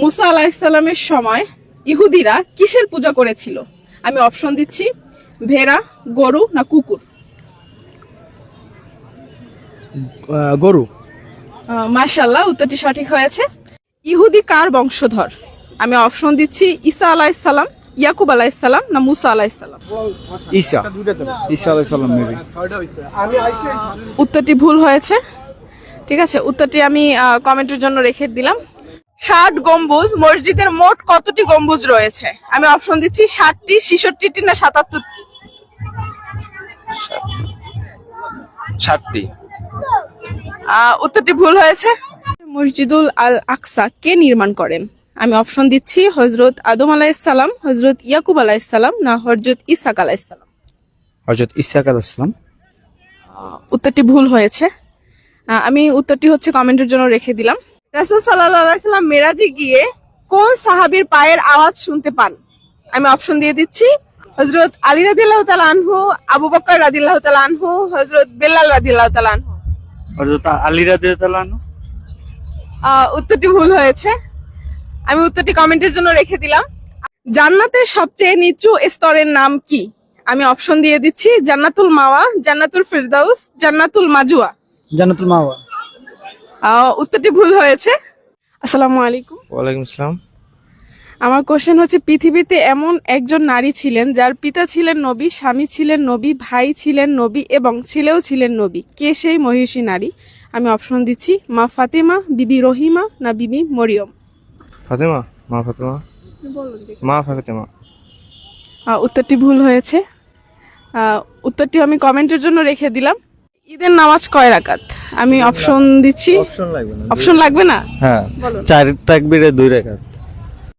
মুসা আলাহিসাল্লামের সময় ইহুদিরা কিসের পূজা করেছিল? আমি অপশন দিচ্ছি ভেড়া গরু না কুকুর? গরু। মাশাল্লাহ উত্তরটি সঠিক হয়েছে। ইহুদি কার বংশধর? আমি অপশন দিচ্ছি ঈসা আলাইসাল্লাম ইয়াকুব আলাইসাল্লাম না মুসা আলাইসাল্লাম ঈসা। ঈসা আলাইহিস মেবি উত্তরটি ভুল হয়েছে। ঠিক আছে উত্তরটি আমি কমেন্টের জন্য রেখে দিলাম। ষাট গম্বুজ মসজিদের মোট কতটি গম্বুজ রয়েছে? আমি অপশন দিচ্ছি ষাটটি ছিষট্টিটি না সাতাত্তরটি? ষাটটি। উত্তরটি ভুল হয়েছে। মসজিদুল আল আকসা কে নির্মাণ করেন? আমি অপশন দিচ্ছি হজরত আদম আলাইসাল্লাম হজরত ইয়াকুব আলাইসাল্লাম না হজরত ইসাক আলাইসাল্লাম হজরত ইসাক আলাইহিস সালাম। উত্তরটি ভুল হয়েছে। আমি উত্তরটি হচ্ছে কমেন্টের জন্য রেখে দিলাম। রাসুল সাল্লাম মেরাজে গিয়ে কোন সাহাবীর পায়ের আওয়াজ শুনতে পান? আমি অপশন দিয়ে দিচ্ছি। হজরত আলী রাদিল্লাহ তালা আনহু আবু বকর রাদিল্লাহ তালা আনহু হজরত বেল্লাল রাদিল্লাহ তালা আনহু। আলী রাদিয়াল্লাহু আনহু? আহ, উত্তরটি ভুল হয়েছে। আমি উত্তরটি কমেন্টের জন্য রেখে দিলাম। জান্নাতের সবচেয়ে নিচু স্তরের নাম কি? আমি অপশন দিয়ে দিচ্ছি জান্নাতুল মাওয়া জান্নাতুল ফিরদাউস জান্নাতুল মাজুয়া জান্নাতুল মাওয়া। উত্তরটি ভুল হয়েছে। আসসালামু আলাইকুম। ওয়ালাইকুম আসসালাম। আমার কোশ্চেন হচ্ছে পৃথিবীতে এমন একজন নারী ছিলেন যার পিতা ছিলেন নবী স্বামী ছিলেন নবী ভাই ছিলেন নবী এবং ছেলেও ছিলেন নবী। কে সেই মহিষী নারী? আমি অপশন দিচ্ছি মা ফাতেমা বিবি রহিমা না বিবি মরিয়ম? ফাতেমা? মা ফাতেমা? মা ফাতেমা। উত্তরটি ভুল হয়েছে। উত্তরটি আমি কমেন্টের জন্য রেখে দিলাম। ঈদের নামাজ কয় রাকাত? আমি অপশন দিচ্ছি। অপশন লাগবে না অপশন লাগবে না? হ্যাঁ চার তাকবীরে দুই রেখা